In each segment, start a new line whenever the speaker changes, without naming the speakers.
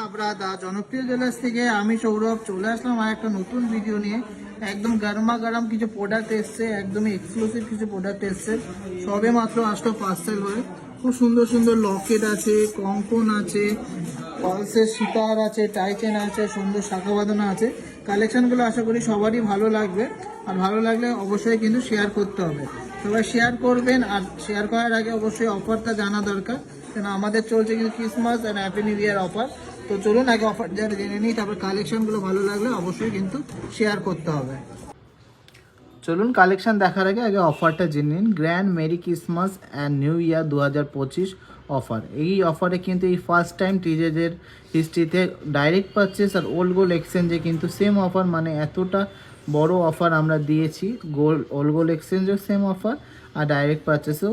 হাবড়া দা জনপ্রিয় জেলাস থেকে আমি সৌরভ চলে আসলাম আর একটা নতুন ভিডিও নিয়ে। একদম গরমা গরম কিছু প্রোডাক্ট এসছে, একদমই এক্সক্লুসিভ কিছু প্রোডাক্ট এসছে। সবে মাত্র আসলো পার্সেল হয়ে। খুব সুন্দর সুন্দর লকেট আছে, কঙ্কন আছে পালসের সীতার আছে টাইচেন আছে, সুন্দর শাখা বাঁধানো আছে। কালেকশনগুলো আশা করি সবারই ভালো লাগবে। আর ভালো লাগলে অবশ্যই কিন্তু শেয়ার করতে হবে। সবাই শেয়ার করবেন আর শেয়ার করার আগে অবশ্যই অফারটা জানা দরকার। কেন আমাদের চলছে কিন্তু Christmas and happy new year offer তো চলুন আগে অফার যারা জেনে নিই, তারপর কালেকশনগুলো ভালো লাগলে অবশ্যই কিন্তু শেয়ার করতে হবে। চলুন কালেকশন দেখার আগে আগে অফারটা জেনে নিন। Grand merry Christmas and new year দু হাজার পঁচিশ অফার এই অফারে কিন্তু এই ফার্স্ট টাইম টিজেদের হিস্ট্রিতে ডাইরেক্ট পারচেস আর ওল্ড গোল্ড এক্সচেঞ্জে কিন্তু সেম অফার মানে এতটা বড় অফার আমরা দিয়েছি। গোল্ড ওল্ড গোল্ড এক্সচেঞ্জেও সেম অফার আর ডাইরেক্ট পারচেসেও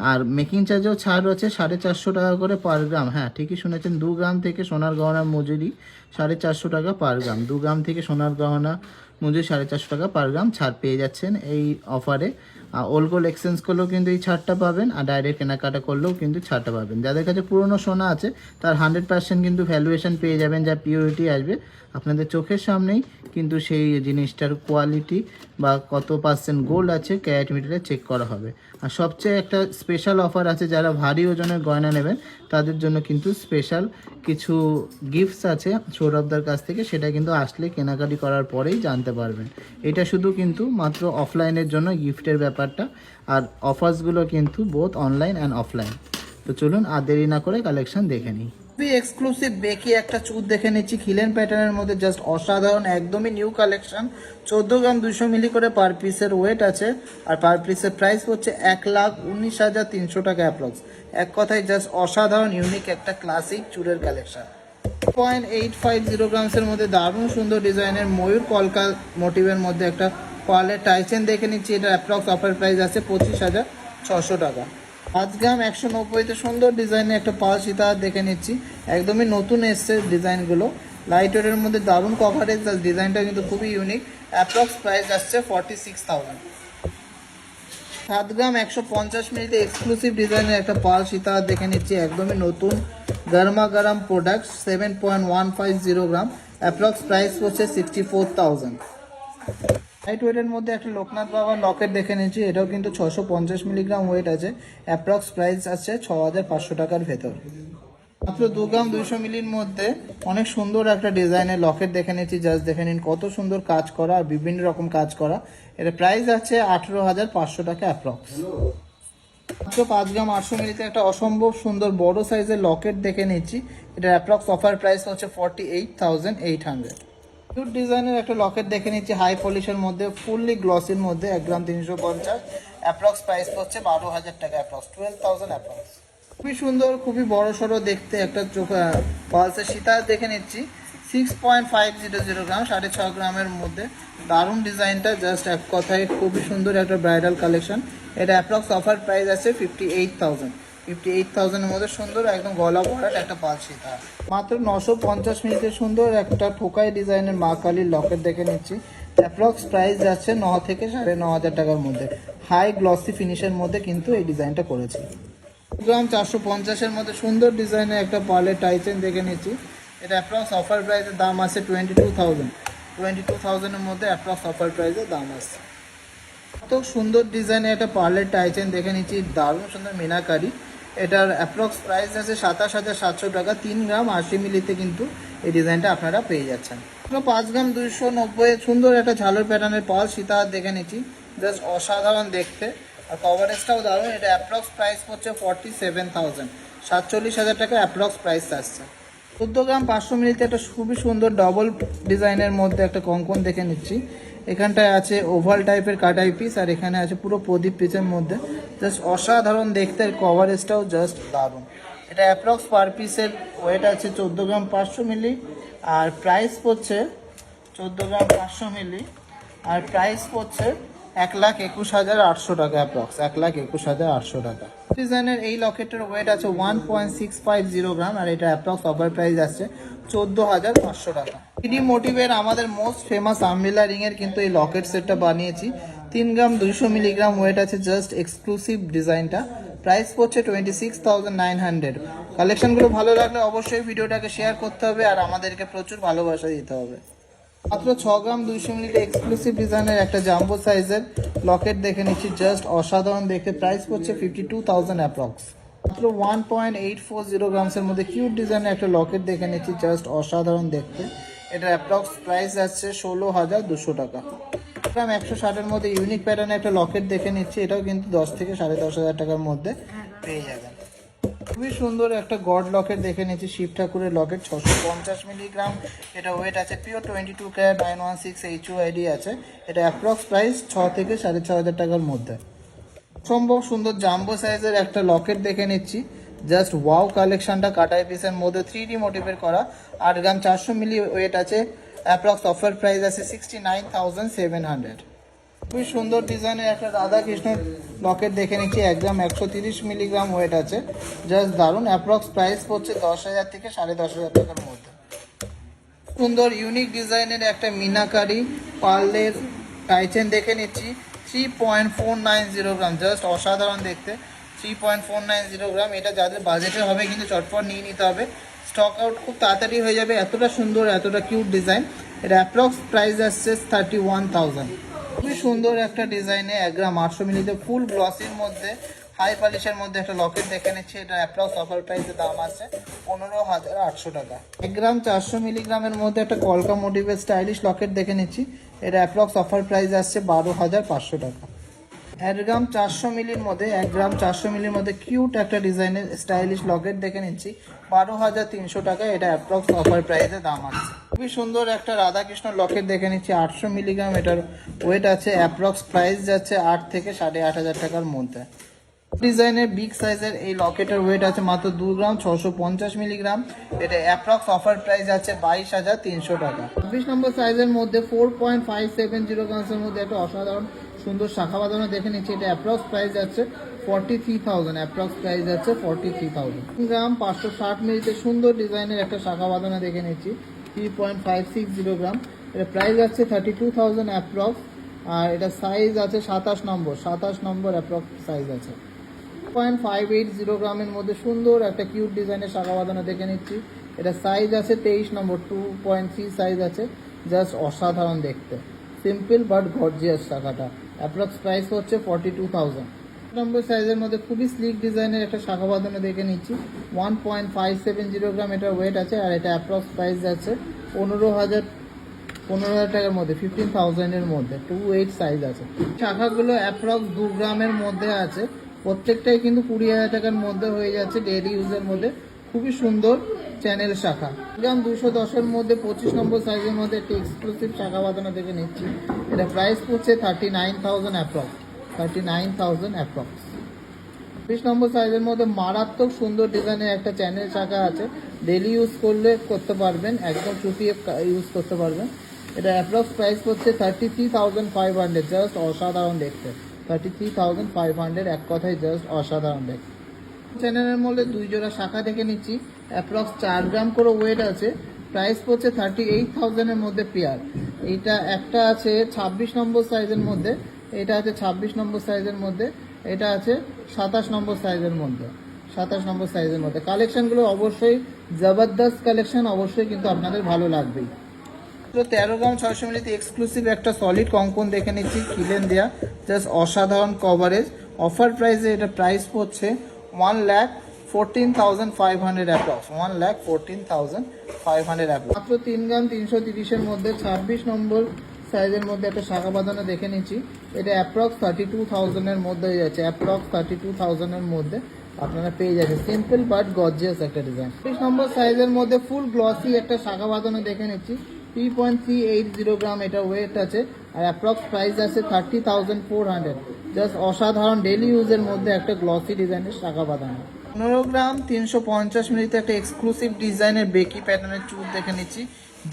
আর মেকিং চার্জেও ছাড় রয়েছে সাড়ে চারশো টাকা করে পার গ্রাম হ্যাঁ ঠিকই শুনেছেন, দু গ্রাম থেকে সোনার গহনা মজুরি সাড়ে চারশো টাকা পার গ্রাম দু গ্রাম থেকে সোনার গহনা মজুরি সাড়ে চারশো টাকা পার গ্রাম ছাড় পেয়ে যাচ্ছেন এই অফারে ওল্ড গোল্ড এক্সচেঞ্জ করলেও কিন্তু এই ছাড়টা পাবেন আর ডাইরেক্ট কেনাকাটা করলেও কিন্তু ছাড়টা পাবেন। যাদের কাছে পুরনো সোনা আছে, তার হান্ড্রেড পার্সেন্ট কিন্তু ভ্যালুয়েশন পেয়ে যাবেন, যা পিওরিটি আসবে। আপনাদের চোখের সামনেই কিন্তু সেই জিনিসটার কোয়ালিটি বা কত পার্সেন্ট গোল্ড আছে ক্যারেট মিটারে চেক করা হবে। আর সবচেয়ে একটা স্পেশাল অফার আছে, যারা ভারী ওজনের গয়না নেবেন, তাদের জন্য কিন্তু স্পেশাল কিছু গিফটস আছে সৌরভদার কাছ থেকে, সেটা কিন্তু আসলে কেনাকাটি করার পরেই জানতে পারবেন। এটা শুধু কিন্তু মাত্র অফলাইনের জন্য গিফটের ব্যাপারটা, আর অফার্সগুলো কিন্তু বোথ অনলাইন অ্যান্ড অফলাইন তো চলুন আর দেরি না করে কালেকশান দেখে নিই। খুবই এক্সক্লুসিভ বেকি একটা চুর দেখে নিচ্ছি। খিলেন প্যাটার্নের মধ্যে জাস্ট অসাধারণ, একদমই নিউ কালেকশন চোদ্দ গ্রাম দুশো মিলি করে পার পিসের ওয়েট আছে। আর পার পিসের প্রাইস হচ্ছে এক লাখ উনিশ হাজার তিনশো টাকা অ্যাপ্রক্স এক কথায় জাস্ট অসাধারণ ইউনিক একটা classic চুরের collection point eight five zero গ্রামসের মধ্যে দারুণ সুন্দর ডিজাইনের ময়ূর কলকা মোটিভের মধ্যে একটা পার্লের টাইচেন দেখে নিচ্ছি। এটা অ্যাপ্রক্স অফার প্রাইস আছে পঁচিশ হাজার ছশো টাকা। গ্রাম একশো নব্বইতে সুন্দর ডিজাইনের একটা পাল সীতাহার দেখে নিচ্ছি। একদমই নতুন এসছে ডিজাইনগুলো। লাইট ওয়েটের মধ্যে দারুণ কভারেজ ডিজাইনটা কিন্তু খুবই ইউনিক অ্যাপ্রক্স প্রাইস আসছে ফর্টি সিক্স থাউজেন্ড সাত গ্রাম একশো পঞ্চাশ মিনিটে এক্সক্লুসিভ ডিজাইনের একটা পাল সীতাহার দেখে নিচ্ছি। একদমই নতুন গরমা গরম product seven point one five zero gram approx price হচ্ছে সিক্সটি ফোর থাউজেন্ড লাইট ওয়েটের মধ্যে একটা লোকনাথ বাবার লকেট দেখে নিয়েছি, এটাও কিন্তু ছশো পঞ্চাশ মিলিগ্রাম ওয়েট আছে। অ্যাপ্রক্স প্রাইস আছে ছ হাজার পাঁচশো টাকার ভেতর। মাত্র দু গ্রাম দুইশো মিলির মধ্যে অনেক সুন্দর একটা ডিজাইনের লকেট দেখে নিয়েছি জাস্ট দেখে নিন কত সুন্দর কাজ করা আর বিভিন্ন রকম কাজ করা। এটা প্রাইস আছে আঠেরো হাজার পাঁচশো টাকা অ্যাপ্রক্স মাত্র পাঁচ গ্রাম আটশো মিলিতে একটা অসম্ভব সুন্দর বড় সাইজের লকেট দেখে নিয়েছি। এটা অ্যাপ্রক্স অফার প্রাইস হচ্ছে forty eight thousand eight hundred cute ডিজাইনের একটা লকেট দেখে নিচ্ছি হাই পলিশের মধ্যে ফুললি গ্লসির মধ্যে, এক গ্রাম তিনশো পঞ্চাশ। অ্যাপ্রক্স প্রাইস হচ্ছে বারো হাজার টাকা অ্যাপ্রক্স টুয়েলভ থাউজেন্ড অ্যাপ্রক্স খুবই সুন্দর, খুবই বড় সড়ো দেখতে একটা চোখ পালসের সীতা দেখে নিচ্ছি। Six point five zero zero gram সাড়ে ছ গ্রামের মধ্যে। দারুণ ডিজাইনটা জাস্ট এক কথায় খুবই সুন্দর একটা ব্রাইডাল কালেকশন এটা অ্যাপ্রক্স অফার প্রাইস আছে fifty eight thousand fifty eight মধ্যে সুন্দর, একদম গলা ভরাট একটা মাত্র নশো পঞ্চাশ সুন্দর একটা ঠোকাই ডিজাইনের মা কালীর লকেট দেখে নিচ্ছি। প্রাইস যাচ্ছে ন থেকে সাড়ে ন হাজার টাকার মধ্যে। হাই গ্লসি ফিনিশের মধ্যে কিন্তু এই ডিজাইনটা করেছি। চারশো পঞ্চাশের মধ্যে সুন্দর ডিজাইনের একটা পার্লের টাইচেন দেখে নিচ্ছি। এটা দাম আছে twenty two thousand twenty two থাউজেন্ডের মধ্যে দাম আছে। সুন্দর একটা পার্লের দেখে নিচ্ছি। দারুণ সুন্দর মিনাকারি। এটার অ্যাপ্রক্স প্রাইস আছে সাতাশ হাজার সাতশো টাকা। তিন গ্রাম আশি মিলিতে কিন্তু এই ডিজাইনটা আপনারা পেয়ে যাচ্ছেন। পাঁচ গ্রাম দুইশো নব্বই সুন্দর একটা ঝালর প্যাটার্নের পাল সীতাহার দেখে নিচ্ছি। জাস্ট অসাধারণ দেখতে। আর কভারেজটাও দারুণ। এটা অ্যাপ্রক্স প্রাইস হচ্ছে ফর্টি সেভেন থাউজেন্ড সাতচল্লিশ হাজার টাকা অ্যাপ্রক্স প্রাইস আসছে। চোদ্দ গ্রাম পাঁচশো মিলিতে একটা খুবই সুন্দর ডবল ডিজাইনের মধ্যে একটা কঙ্কন দেখে নিচ্ছি। এখানটায় আছে ওভাল টাইপের কাটাই পিস আর এখানে আছে পুরো প্রদীপ পিসের মধ্যে। জাস্ট অসাধারণ দেখতে কভারেজটাও জাস্ট দারুণ। এটা অ্যাপ্রক্স পার পিসের ওয়েট আছে চোদ্দ গ্রাম পাঁচশো মিলি আর প্রাইস পড়ছে চোদ্দ গ্রাম পাঁচশো মিলি আর প্রাইস পড়ছে এক লাখ একুশ হাজার আটশো টাকা অ্যাপ্রক্স এক লাখ একুশ হাজার আটশো টাকা। ডিজাইনের এই লকেটের ওয়েট আছে one point six five zero gram আর এটা অ্যাপ্রক্স অফার প্রাইস আছে চোদ্দ হাজার পাঁচশো টাকা। থ্রি মোটিভের আমাদের মোস্ট ফেমাস আমবিলা রিং এর কিন্তু এই লকেট সেটটা বানিয়েছি। তিন গ্রাম দুইশো মিলিগ্রাম ওয়েট আছে জাস্ট এক্সক্লুসিভ ডিজাইনটা প্রাইস পড়ছে twenty six thousand nine hundred কালেকশনগুলো ভালো লাগলে অবশ্যই ভিডিওটাকে শেয়ার করতে হবে আর আমাদেরকে প্রচুর ভালোবাসা দিতে হবে। মাত্র ছ গ্রাম দুইশো মিলির এক্সক্লুসিভ ডিজাইনের একটা জাম্বো সাইজের লকেট দেখে নিচ্ছি। জাস্ট অসাধারণ দেখতে। প্রাইস পড়ছে ফিফটি টু থাউজেন্ড অ্যাপ্রক্স মাত্র one point eight four zero গ্রামসের মধ্যে কিউট ডিজাইনের একটা লকেট দেখে নিচ্ছি। জাস্ট অসাধারণ দেখতে। এটার অ্যাপ্রক্স প্রাইস যাচ্ছে ষোলো হাজার দুশো টাকা। গ্রাম একশো ষাটের মধ্যে ইউনিক প্যাটার্নের একটা লকেট দেখে নিচ্ছি। এটাও কিন্তু দশ থেকে সাড়ে দশ হাজার টাকার মধ্যে পেয়ে যাবেন। খুবই সুন্দর একটা গড লকেট দেখে নিচ্ছি শিব ঠাকুরের লকেট, ছশো পঞ্চাশ মিলিগ্রাম। এটা ওয়েট আছে pure twenty two carat nine one six H ID আছে। এটা অ্যাপ্রক্স প্রাইস ছ থেকে সাড়ে ছ হাজার টাকার মধ্যে। সম্ভব সুন্দর জাম্বো সাইজের একটা লকেট দেখে নিচ্ছি। জাস্ট ওয়াও কালেকশনটা কাটাই পিসের মধ্যে থ্রি ডি মোটিভের করা। আট গ্রাম চারশো মিলি ওয়েট আছে অ্যাপ্রক্স অফার প্রাইস আছে sixty nine thousand seven hundred খুবই সুন্দর ডিজাইনের একটা রাধা কৃষ্ণ লকেট দেখে নিচ্ছি, এক গ্রাম একশো তিরিশ মিলিগ্রাম ওয়েট আছে। জাস্ট দারুণ অ্যাপ্রক্স প্রাইস পড়ছে দশ হাজার থেকে সাড়ে দশ হাজার টাকার মধ্যে। সুন্দর ইউনিক ডিজাইনের একটা মিনাকারি পার্লের টাইচেন দেখে নিচ্ছি three point four nine zero gram just অসাধারণ দেখতে। Three point four nine zero gram এটা যাদের বাজেটে হবে কিন্তু চটপট নিয়ে নিতে হবে। স্টক আউট খুব তাড়াতাড়ি হয়ে যাবে, এতটা সুন্দর, এতটা কিউট ডিজাইন এটা অ্যাপ্রক্স প্রাইস আসছে থার্টি ওয়ান থাউজেন্ড খুবই সুন্দর একটা ডিজাইনে এক গ্রাম আটশো মিলিতে ফুল গ্লসির মধ্যে হাই পালিশের মধ্যে একটা লকেট দেখে নিচ্ছি। এটা অ্যাপ্রক্স অফার প্রাইসের দাম আছে পনেরো হাজার আটশো টাকা। এক গ্রাম চারশো মিলিগ্রামের মধ্যে একটা কলকা মোটিভের স্টাইলিশ লকেট দেখে নিচ্ছি। এটা অ্যাপ্রক্স অফার প্রাইস আসছে বারো হাজার পাঁচশো টাকা। এক গ্রাম চারশো মিলির মধ্যে, এক গ্রাম চারশো মিলির মধ্যে কিউট একটা ডিজাইনের স্টাইলিশ লকেট দেখে নিচ্ছি। বারো হাজার তিনশো টাকা এটা অ্যাপ্রক্স অফার প্রাইসে দাম আছে। খুবই সুন্দর একটা রাধাকৃষ্ণ লকেট দেখে নিচ্ছি। আটশো মিলিগ্রাম এটার ওয়েট আছে অ্যাপ্রক্স প্রাইস যাচ্ছে আট থেকে সাড়ে আট হাজার টাকার মধ্যে। ডিজাইনের বিগ সাইজের এই লকেটের ওয়েট আছে মাত্র দু গ্রাম ছশো পঞ্চাশ মিলিগ্রাম। এটা অ্যাপ্রক্স অফার প্রাইস আছে বাইশ হাজার তিনশো টাকা। চব্বিশ নম্বর সাইজের মধ্যে four point five seven zero গ্রামসের মধ্যে একটা অসাধারণ সুন্দর শাখা বাঁধানো দেখে নিচ্ছি। এটা অ্যাপ্রক্স প্রাইস যাচ্ছে forty three thousand approx price যাচ্ছে ফর্টি থ্রি থাউজেন্ড গ্রাম পাঁচশো ষাট মিলিতে সুন্দর ডিজাইনের একটা শাখা বাঁধানো দেখে নিচ্ছি। Three point five six zero gram এটা প্রাইস যাচ্ছে থার্টি টু থাউজেন্ড অ্যাপ্রক্স আর এটা সাইজ আছে সাতাশ নম্বর। সাতাশ নম্বর অ্যাপ্রক্স সাইজ আছে। পয়েন্ট ফাইভ এইট জিরো গ্রামের মধ্যে সুন্দর একটা কিউট ডিজাইনের শাখা বাঁধানো দেখে নিচ্ছি। এটা সাইজ আছে তেইশ number. Two point three size আছে। জাস্ট অসাধারণ দেখতে। সিম্পল বাট গর্জিয়াস শাখাটা। অ্যাপ্রক্স প্রাইস হচ্ছে ফর্টি টু থাউজেন্ড নম্বর সাইজের মধ্যে খুবই স্লিক ডিজাইনের একটা শাখা বাঁধানো দেখে নিচ্ছি। One point five seven zero gram এটার ওয়েট আছে আর এটা অ্যাপ্রক্স প্রাইস যাচ্ছে পনেরো হাজার পনেরো হাজার টাকার মধ্যে ফিফটিন থাউজেন্ডের মধ্যে টু এইট সাইজ আছে। শাখাগুলো অ্যাপ্রক্স দু গ্রামের মধ্যে আছে। প্রত্যেকটাই কিন্তু কুড়ি হাজার টাকার মধ্যে হয়ে যাচ্ছে ডেইলি ইউজের মধ্যে। খুবই সুন্দর চ্যানেল শাখা। গ্রাম দুশো দশের মধ্যে পঁচিশ নম্বর সাইজের মধ্যে একটি এক্সক্লুসিভ শাখা বাঁধানো দেখে নিচ্ছি। এটা প্রাইস পড়ছে thirty nine thousand approx thirty nine thousand approx বিশ নম্বর সাইজের মধ্যে মারাত্মক সুন্দর ডিজাইনের একটা চ্যানেল শাখা আছে। ডেলি ইউজ করলে করতে পারবেন, একদম চুপিয়ে ইউজ করতে পারবেন। এটা অ্যাপ্রক্স প্রাইস পড়ছে thirty three thousand five hundred just অসাধারণ দেখতে। Thirty three thousand five hundred এক কথায় জাস্ট অসাধারণ দেখতে। চ্যানেলের মধ্যে দুই জোড়া শাখা দেখে নিচ্ছি। অ্যাপ্রক্স চার গ্রাম করে ওয়েট আছে। প্রাইস পড়ছে থার্টি এইট থাউজেন্ডের মধ্যে পেয়ার এইটা একটা আছে ছাব্বিশ নম্বর সাইজের মধ্যে। এটা আছে ছাব্বিশ নম্বর সাইজের মধ্যে, এটা আছে সাতাশ নম্বর সাইজের মধ্যে, সাতাশ নম্বর সাইজের মধ্যে। কালেকশনগুলো অবশ্যই, জবরদস্ত কালেকশন অবশ্যই কিন্তু আপনাদের ভালো লাগবেই। তেরো গ্রাম ছয়শো মিলিতে এক্সক্লুসিভ একটা সলিড কঙ্কন দেখে নিচ্ছি কিলেন দেয়া জাস্ট অসাধারণ কভারেজ অফার প্রাইসে এটা প্রাইস পড়ছে one lakh fourteen thousand five hundred approx one lakh fourteen thousand five hundred approx মাত্র তিন গ্রাম তিনশো তিরিশের মধ্যে ছাব্বিশ নম্বর সাইজের মধ্যে একটা শাখা বাঁধানো দেখে নিচ্ছি। এটা অ্যাপ্রক্স থার্টি টু থাউজেন্ডের মধ্যে যাচ্ছে। অ্যাপ্রক্স থার্টি টু থাউজেন্ডের মধ্যে আপনারা পেয়ে যাচ্ছেন। সিম্পল বাট গর্জিয়াস একটা ডিজাইন তিরিশ নম্বর সাইজের মধ্যে ফুল গ্লসি একটা শাখা বাঁধানো দেখে নিচ্ছি। Three point three eight zero gram এটা ওয়েট আছে। আর অ্যাপ্রক্স প্রাইস আছে thirty thousand four hundred just অসাধারণ ডেলি ইউজের মধ্যে একটা গ্লসি ডিজাইনের শাখা বাঁধানো। পনেরো গ্রাম তিনশো পঞ্চাশ মিনিটে একটা এক্সক্লুসিভ ডিজাইনের বেকি প্যাটার্নের চুল দেখে নিচ্ছি।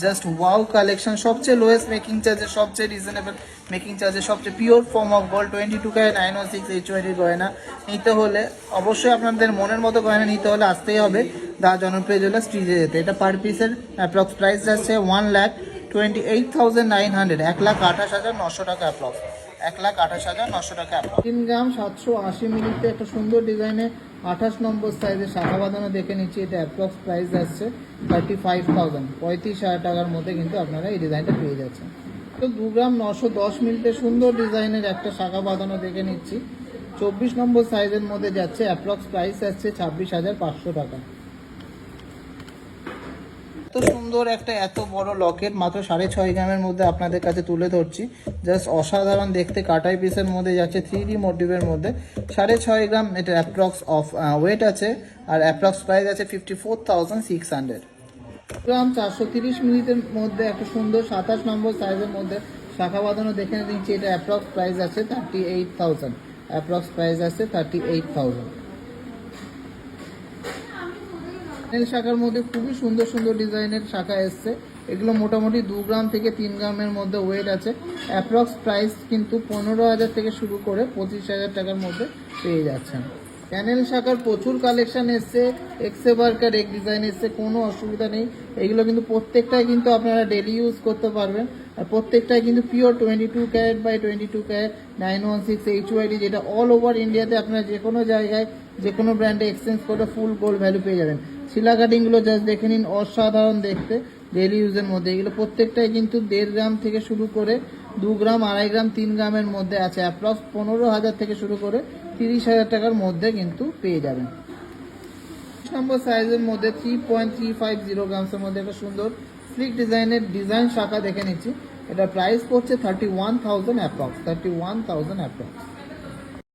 জাস্ট ওয়াও কালেকশন সবচেয়ে লোয়েস্ট মেকিং চার্জের সবচেয়ে রিজনেবল মেকিং চার্জে সবচেয়ে pure form of gold twenty two carat nine o six H ওয়াইডির গয়না। নিতে হলে অবশ্যই আপনাদের মনের মতো গয়না নিতে হলে আসতেই হবে। দা জনপ্রিয় জুয়েলার্স স্ট্রিজে যেতে। এটা পার পিসের অ্যাপ্রক্স প্রাইস যাচ্ছে one lakh twenty eight thousand nine hundred এক লাখ আঠাশ হাজার নশো টাকা অ্যাপ্রক্স এক লাখ আঠাশ হাজার নশো টাকা অ্যাপ্রক্স তিন গ্রাম সাতশো আশি মিনিটে একটা সুন্দর ডিজাইনে আঠাশ নম্বর সাইজের শাখা বাঁধানো দেখে নিচ্ছি, এটা অ্যাপ্রক্স প্রাইস আসছে থার্টি ফাইভ থাউজেন্ড পঁয়ত্রিশ হাজার টাকার মধ্যে কিন্তু আপনারা এই ডিজাইনটা পেয়ে যাচ্ছেন। তো দু গ্রাম নশো দশ মিলতে সুন্দর ডিজাইনের একটা শাখা বাঁধানো দেখে নিচ্ছি। চব্বিশ নম্বর সাইজের মধ্যে যাচ্ছে অ্যাপ্রক্স প্রাইস আসছে ছাব্বিশ হাজার পাঁচশো টাকা। এত সুন্দর একটা, এত বড় লকেট মাত্র সাড়ে ছয় গ্রামের মধ্যে আপনাদের কাছে তুলে ধরছি। জাস্ট অসাধারণ দেখতে, কাটাই পিসের মধ্যে যাচ্ছে থ্রি ডি মোটিভের মধ্যে। সাড়ে ছয় গ্রাম, এটা অ্যাপ্রক্স অফ ওয়েট আছে, আর অ্যাপ্রক্স প্রাইস আছে fifty four thousand six hundred gram চারশো তিরিশ মিনিটের মধ্যে একটা সুন্দর সাতাশ নম্বর সাইজের মধ্যে শাখা বাঁধানো, দেখে নিচ্ছি, এটা অ্যাপ্রক্স প্রাইস আছে thirty eight thousand approx price আছে থার্টি এইট থাউজেন্ড নীল শাখার মধ্যে খুবই সুন্দর সুন্দর ডিজাইনের শাখা এসছে। এগুলো মোটামুটি দু গ্রাম থেকে তিন গ্রামের মধ্যে ওয়েট আছে। অ্যাপ্রক্স প্রাইস কিন্তু পনেরো হাজার থেকে শুরু করে পঁচিশ হাজার টাকার মধ্যে পেয়ে যাচ্ছেন। প্যানেল শাখার প্রচুর কালেকশন এসছে। এক্সে বার্কার এক ডিজাইন এসছে, কোনো অসুবিধা নেই। এগুলো কিন্তু প্রত্যেকটাই কিন্তু আপনারা ডেলি ইউজ করতে পারবেন। আর প্রত্যেকটাই কিন্তু pure twenty two carat by twenty two carat nine one six H YD যেটা অল ওভার ইন্ডিয়াতে আপনারা যে কোনো জায়গায় যে কোনো ব্র্যান্ডে এক্সচেঞ্জ করে ফুল গোল্ড ভ্যালু পেয়ে যাবেন। শিলা কাটিংগুলো জাস্ট দেখে নিন, অসাধারণ দেখতে ডেলি ইউজের মধ্যে। এগুলো প্রত্যেকটাই কিন্তু দেড় গ্রাম থেকে শুরু করে দু গ্রাম, আড়াই গ্রাম, তিন গ্রামের মধ্যে আছে। অ্যাপ্রক্স পনেরো হাজার থেকে শুরু করে তিরিশ হাজার টাকার মধ্যে কিন্তু পেয়ে যাবেন। নম্বর সাইজের মধ্যে three point three five zero গ্রামসের মধ্যে একটা সুন্দর স্লিক ডিজাইনের ডিজাইন শাখা দেখে নিচ্ছি। এটা প্রাইস পড়ছে thirty one thousand approx thirty one thousand approx